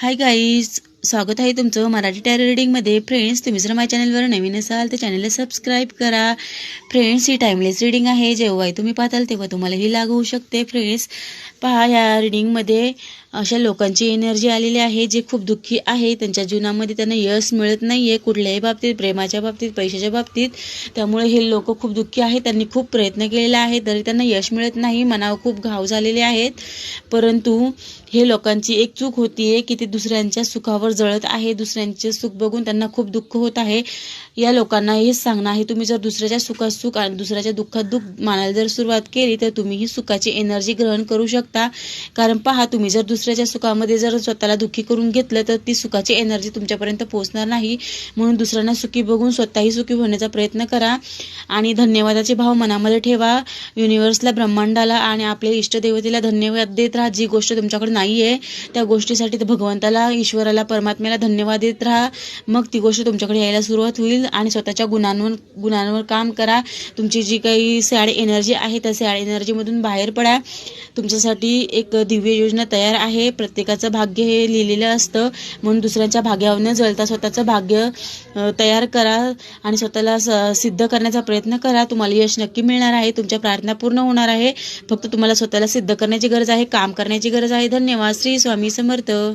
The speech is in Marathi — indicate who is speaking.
Speaker 1: hi guys. स्वागत आहे तुमचं मराठी टॅरो रिडिंगमध्ये फ्रेंड्स तुम्ही जर माझ्या चॅनलवर नवीन असाल तर चॅनलला सबस्क्राईब करा. फ्रेंड्स ही टाईमलेस रिडिंग आहे. जेव्हाही तुम्ही पाहताल तेव्हा तुम्हाला ही लागू होऊ शकते. फ्रेंड्स पहा या रिडिंगमध्ये अशा लोकांची एनर्जी आलेली आहे जे खूप दुःखी आहे. त्यांच्या जीवनामध्ये त्यांना यश मिळत नाही आहे कुठल्याही बाबतीत प्रेमाच्या बाबतीत पैशाच्या बाबतीत. त्यामुळे हे लोक खूप दुःखी आहेत. त्यांनी खूप प्रयत्न केलेला आहे तरी त्यांना यश मिळत नाही. मनावर खूप घाव झालेले आहेत. परंतु हे लोकांची एक चूक होती आहे की ते दुसऱ्यांच्या सुखावर जळत आहे दुसऱ्यांचे सुख बघून त्यांना खूप दुःख होत आहे. या लोकांना हेच सांगणं आहे तुम्ही जर दुसऱ्याच्या सुखात सुख आणि दुसऱ्याच्या दुःखात दुःख मानायला जर सुरुवात केली तर तुम्ही ही सुखाची एनर्जी ग्रहण करू शकता. कारण पहा तुम्ही जर दुसऱ्याच्या सुखामध्ये जर स्वतःला दुःखी करून घेतलं तर ती सुखाची एनर्जी तुमच्यापर्यंत पोहोचणार नाही. म्हणून दुसऱ्यांना सुखी बघून स्वतःही सुखी होण्याचा प्रयत्न करा. आणि धन्यवादाचे भाव मनामध्ये ठेवा. युनिवर्सला ब्रह्मांडाला आणि आपल्या इष्टदेवतेला धन्यवाद देत राहा. जी गोष्ट तुमच्याकडे नाही आहे त्या गोष्टीसाठी तर भगवंताला ईश्वराला परमात्म्याला धन्यवाद देत राहा. मग ती गोष्ट तुमच्याकडे यायला सुरुवात होईल आणि स्वतःच्या गुणांवर गुणांवर काम करा. तुमची जी काही सॅड एनर्जी आहे त्या सॅड एनर्जीमधून बाहेर पडा. तुमच्यासाठी एक दिव्य योजना तयार आहे. प्रत्येकाचं भाग्य हे लिहिलेलं असतं. म्हणून दुसऱ्यांच्या भाग्यावर न जळता स्वतःचं भाग्य तयार करा आणि स्वतःला स- सिद्ध करण्याचा प्रयत्न करा. तुम्हाला यश नक्की मिळणार आहे. तुमच्या प्रार्थना पूर्ण होणार आहे. फक्त तुम्हाला स्वतःला सिद्ध करण्याची गरज आहे काम करण्याची गरज आहे. धन्यवाद. श्री स्वामी समर्थ.